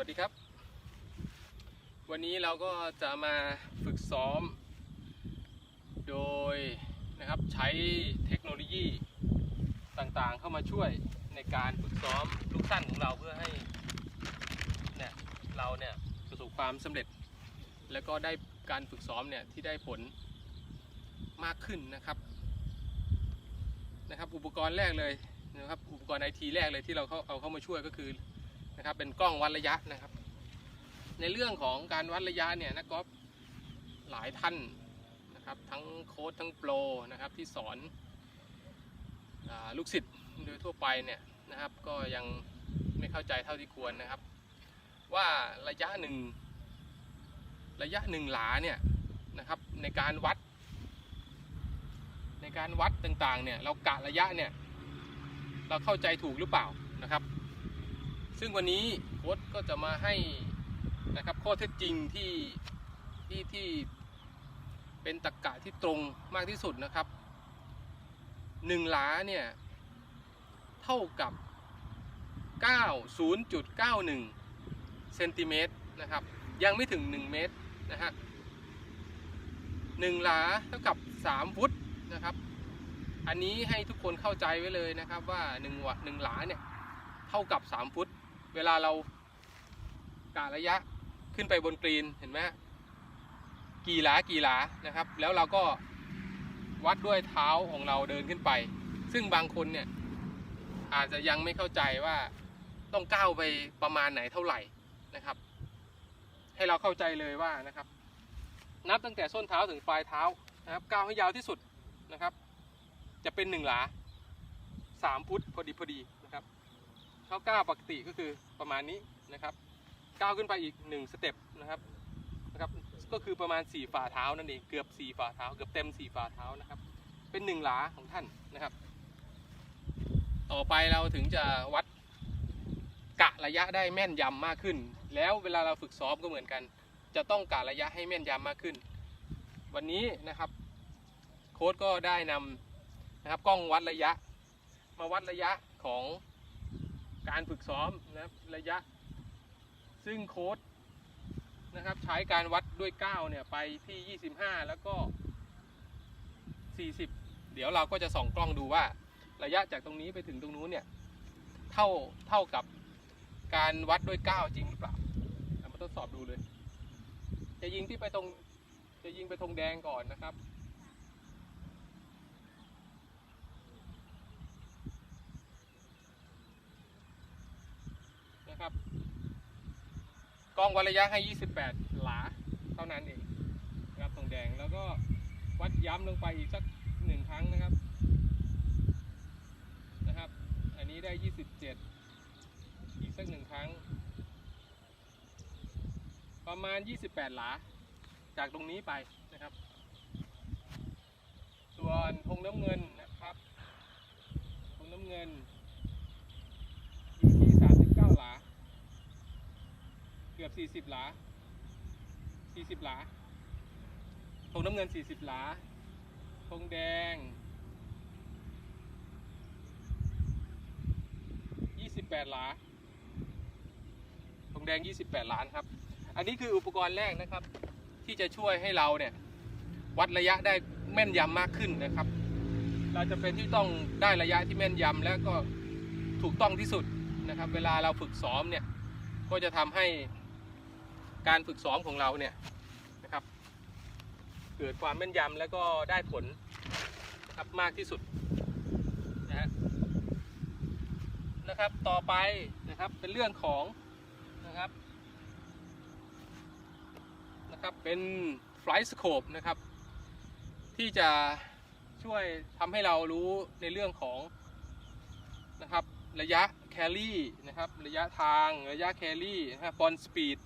วัสดีครับ วันนี้เราก็จะมาฝึกซ้อม โดยนะครับใช้เทคโนโลยีต่างๆ เข้ามาช่วยในการฝึกซ้อมลูกสั้นของเราเพื่อให้เนี่ยเราเนี่ยประสบความสำเร็จ แล้วก็ได้การฝึกซ้อมเนี่ยที่ได้ผลมากขึ้นนะครับนะครับ อุปกรณ์แรกเลยนะครับอุปกรณ์ไอทีแรกเลยที่เราเขาเอาเข้ามาช่วยก็คือ นะครับ เป็นกล้องวัดระยะนะครับ ในเรื่องของการวัดระยะเนี่ยนักกอล์ฟหลายท่านนะครับ ทั้งโค้ชทั้งโปรนะครับที่สอนอลูกศิษย์โดยทั่วไปเนี่ยนะครับ ก็ยังไม่เข้าใจเท่าที่ควรนะครับ ว่าระยะหนึ่งระยะหนึ่งหลาเนี่ยนะครับในการวัด ในการวัดต่างๆเนี่ยเรากะระยะเนี่ยเราเข้าใจถูกหรือเปล่านะครับ ซึ่งวันนี้โค้ชก็จะมาให้นะครับข้อเท็จจริงที่ที่ที่เป็นตรรกะที่ตรงมากที่สุดนะครับหนึ่งหลาเนี่ยเท่ากับ 90.91เซนติเมตรนะครับยังไม่ถึง 1 เมตรนะฮะหนึ่งหลาเท่ากับ 3 ฟุตนะครับ อันนี้ให้ทุกคนเข้าใจไว้เลยนะครับว่า1วะหนึ่งหลาเนี่ยเท่ากับ 3 ฟุต เวลาเรากะระยะขึ้นไปบนกรีนเห็นไหมกี่หลากี่หลานะครับ แล้วเราก็วัดด้วยเท้าของเราเดินขึ้นไป ซึ่งบางคนเนี่ยอาจจะยังไม่เข้าใจว่าต้องก้าวไปประมาณไหนเท่าไหร่นะครับ ให้เราเข้าใจเลยว่านะครับ นับตั้งแต่ส้นเท้าถึงปลายเท้านะครับก้าวให้ยาวที่สุดนะครับ จะเป็นหนึ่งหลาสามฟุตพอดีพอดี เท้าก้าวปกติก็คือประมาณนี้นะครับก้าวขึ้นไปอีกหนึ่งสเต็ปนะครับนะครับก็คือประมาณ 4 ฝ่าเท้านั่นเองเกือบ 4 ฝ่าเท้า เกือบเต็ม 4 ฝ่าเท้านะครับ เป็นหนึ่งหลาของท่านนะครับ ต่อไปเราถึงจะวัดกะระยะได้แม่นยำมากขึ้น แล้วเวลาเราฝึกซ้อมก็เหมือนกัน จะต้องกะระยะให้แม่นยำมากขึ้น วันนี้นะครับโค้ดก็ได้นำนะครับกล้องวัดระยะ มาวัดระยะของ การฝึกซ้อมนะครับระยะ ซึ่งโค้ดนะครับใช้การวัดด้วยก้าวเนี่ย ไปที่ 25 แล้วก็ 40 เดี๋ยวเราก็จะส่องกล้องดูว่า ระยะจากตรงนี้ไปถึงตรงนู้นเนี่ย เท่าเท่ากับการวัดด้วยก้าวจริงหรือเปล่าเอามาทดสอบดูเลย จะยิงที่ไปตรงจะยิงไปธงแดงก่อนนะครับ นะครับ กล้องวัดระยะให้ 28 หลา เท่านั้นเองนะครับตรงแดงแล้วก็วัดย้ำลงไปอีกสักหนึ่งครั้งนะครับนะครับ อันนี้ได้ 27 อีกสักหนึ่งครั้ง ประมาณ 28 หลา จากตรงนี้ไปนะครับ ส่วนธงน้ำเงินนะครับธงน้ำเงิน อยู่ที่ 39 หลา เกือบหลา40หลาธงน้ำเงิน40หลาธงแดง28หลาธงแดง28หลานครับ อันนี้คืออุปกรณ์แรกนะครับ ที่จะช่วยให้เราเนี่ยวัดระยะได้แม่นยำมากขึ้นนะครับ เราจะเป็นที่ต้องได้ระยะที่แม่นยำแล้วก็ถูกต้องที่สุดนะครับ เวลาเราฝึกซ้อมเนี่ยก็จะทำให้ การฝึกซ้อมของเราเนี่ยนะครับ เกิดความแม่นยำแล้วก็ได้ผลนะครับมากที่สุดนะฮะนะครับต่อไปนะครับเป็นเรื่องของนะครับนะครับเป็น flight scope นะครับ ที่จะช่วยทำให้เรารู้ในเรื่องของนะครับระยะแคลรี่นะครับระยะทางระยะแคลรี่นะครับบอลสปีด